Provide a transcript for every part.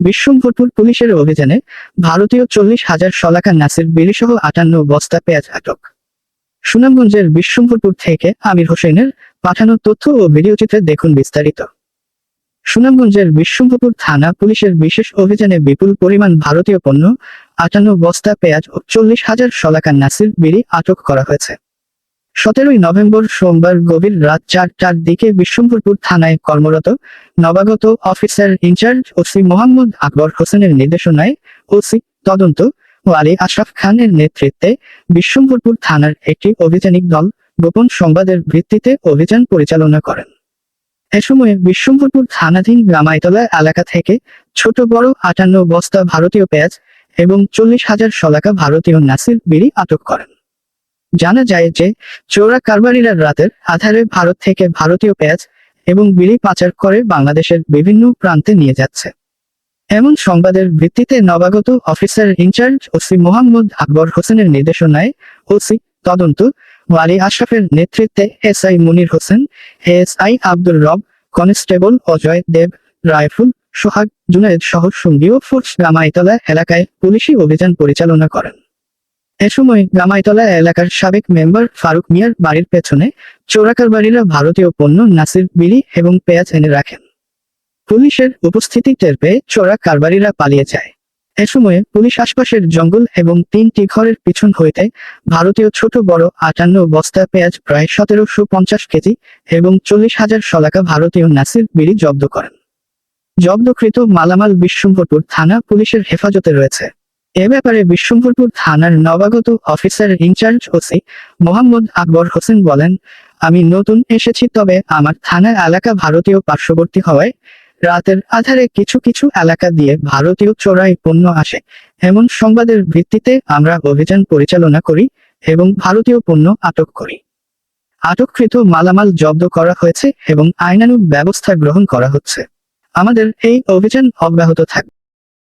বিশ্বম্ভরপুর পুলিশের অভিযানে ভারতীয় চল্লিশ হাজার শলাকা নাসির বিলিসহ আটান্ন বস্তা পেঁয়াজ আটক। সুনামগঞ্জের বিশ্বম্ভরপুর থেকে আমির হোসেনের পাঠানো তথ্য ও ভিডিওচিত্রে দেখুন বিস্তারিত। সুনামগঞ্জের বিশ্বম্ভরপুর থানা পুলিশের বিশেষ অভিযানে বিপুল পরিমাণ ভারতীয় পণ্য, আটান্ন বস্তা পেঁয়াজ ও চল্লিশ হাজার শলাকা নাসির বিড়ি আটক করা হয়েছে। সতেরোই নভেম্বর সোমবার গভীর রাত চারটার দিকে বিশ্বম্ভরপুর থানায় কর্মরত নবাগত officer in charge OC Mohammad Akbar হোসেনের নির্দেশনায় ওসি তদন্ত ও আলী আশরাফ খানের নেতৃত্বে বিশ্বম্ভরপুর থানার একটি অভিযানিক দল গোপন সংবাদের ভিত্তিতে অভিযান পরিচালনা করেন। এ সময় বিশ্বম্ভরপুর থানাধীন গ্রামাইতলা এলাকা থেকে ছোট বড় আটান্ন বস্তা ভারতীয় পেঁয়াজ এবং চল্লিশ হাজার শলাকা ভারতীয় নাসির বিড়ি আটক করেন। জানা যায় যে চোরা কারবারিরা রাতের আধারে ভারত থেকে ভারতীয় পেঁয়াজ এবং বিড়ি পাচার করে বাংলাদেশের বিভিন্ন প্রান্তে নিয়ে যাচ্ছে। এমন সংবাদের ভিত্তিতে নবাগত officer in charge OC Mohammad Akbar হোসেনের নির্দেশনায় ওসি তদন্ত ওয়ালি আশরাফের নেতৃত্বে SI Munir Hossain, ASI Abdul Rab, constable Ajay Deb, Raiful, Sohag, Junayed সহ সঙ্গীয় ফোর্স গ্রামাইতলা এলাকায় পুলিশি অভিযান পরিচালনা করেন। এ সময় গ্রামাইতলা এলাকার সাবেক মেম্বার ফারুক মিয়ার বাড়ির পেছনে চোরাকারবারীরা ভারতীয় পণ্য নাসির, বিড়ি এবং পেঁয়াজ এনে রাখেন। পুলিশের উপস্থিতি টের পেয়ে চোরা কারবারিরা পালিয়ে যায়। এ সময়ে পুলিশ আশপাশের জঙ্গল এবং তিনটি ঘরের পিছন হইতে ভারতীয় ছোট বড় আটান্ন বস্তা পেঁয়াজ প্রায় সতেরোশো পঞ্চাশ কেজি এবং চল্লিশ হাজার শলাকা ভারতীয় নাসির, বিড়ি জব্দ করেন। জব্দকৃত মালামাল বিশ্বম্ভরপুর থানা পুলিশের হেফাজতে রয়েছে। এ ব্যাপারে বিশ্বম্ভরপুর থানার নবাগত officer in charge OC Mohammad Akbar Hossain বলেন, আমি নতুন এসেছি, তবে আমার থানা এলাকা ভারতীয় পার্শ্ববর্তী হওয়ায় রাতের আধারে কিছু কিছু এলাকা দিয়ে ভারতীয় চোরাই পণ্য আসে। এমন সংবাদের ভিত্তিতে আমরা অভিযান পরিচালনা করি এবং ভারতীয় পণ্য আটক করি। আটককৃত মালামাল জব্দ করা হয়েছে এবং আইনানুগ ব্যবস্থা গ্রহণ করা হচ্ছে। আমাদের এই অভিযান অব্যাহত থাকবে।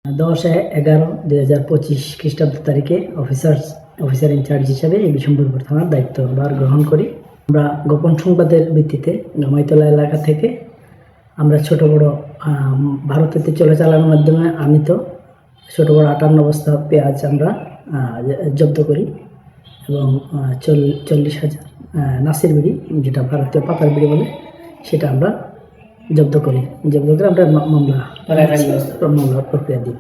দশ এগারো দুই হাজার পঁচিশ খ্রিস্টাব্দ তারিখে অফিসার অফিসার ইনচার্জ হিসাবে এই বিশম্বরপুর থানার দায়িত্বভার গ্রহণ করি। আমরা গোপন সংবাদের ভিত্তিতে গামাইতলা এলাকা থেকে আমরা ছোট বড় ভারতেতে চলে চালানোর মাধ্যমে আমি তো ছোট বড় আটান্ন বস্তা পেঁয়াজ আমরা জব্দ করি এবং চল্লিশ হাজার নাসির বিড়ি যেটা ভারতীয় পাতার বিড়ি বলে, সেটা আমরা জব্দ করি। জব্দ করে আমরা মামলা মামলা প্রক্রিয়া দিই।